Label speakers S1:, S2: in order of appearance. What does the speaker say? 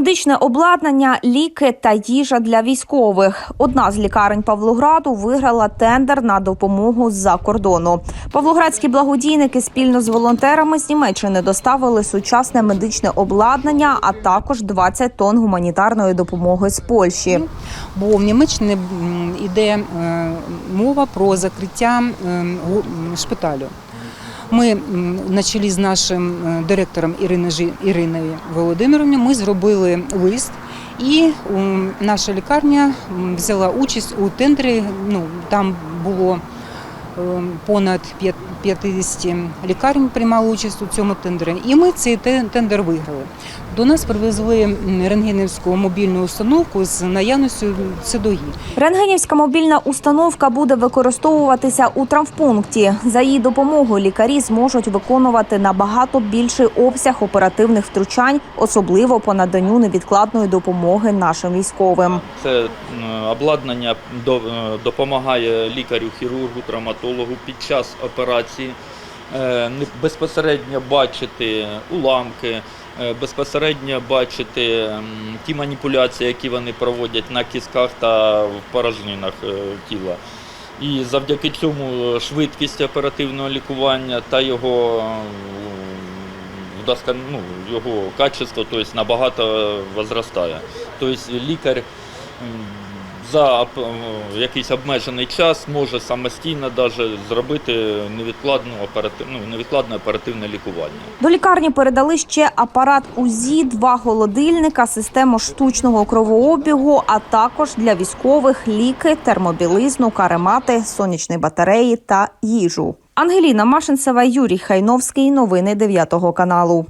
S1: Медичне обладнання, ліки та їжа для військових. Одна з лікарень Павлограду виграла тендер на допомогу з-за кордону. Павлоградські благодійники спільно з волонтерами з Німеччини доставили сучасне медичне обладнання, а також 20 тонн гуманітарної допомоги з Польщі.
S2: бо в Німеччині йде е, мова про закриття е, шпиталю. Ми на чолі з нашим е, директором Іриною Володимировною ми зробили лист. І наша лікарня взяла участь у тендері. Ну там було е, понад 50 лікарень приймали участь у цьому тендері. І ми цей тендер виграли. До нас привезли рентгенівську мобільну установку з наявністю ЦДОГІ.
S1: Рентгенівська мобільна установка буде використовуватися у травмпункті. За її допомогою лікарі зможуть виконувати набагато більший обсяг оперативних втручань, особливо по наданню невідкладної допомоги нашим військовим.
S3: Це обладнання до- е, допомагає лікарю, хірургу, травматологу під час операції безпосередньо бачити уламки, е, безпосередньо бачити ті маніпуляції, які вони проводять на кістках та в порожнинах е, тіла. І завдяки цьому швидкість оперативного лікування та його е, ну, його качество тобто, набагато возростає. Тобто лікар за якийсь обмежений час може самостійно даже зробити невідкладну оператив, ну, невідкладне оперативне лікування.
S1: До лікарні передали ще апарат УЗІ, два холодильника, систему штучного кровообігу, а також для військових ліки, термобілизну, каремати, сонячні батареї та їжу. Ангеліна Машинцева, Юрій Хайновський. Новини 9 каналу.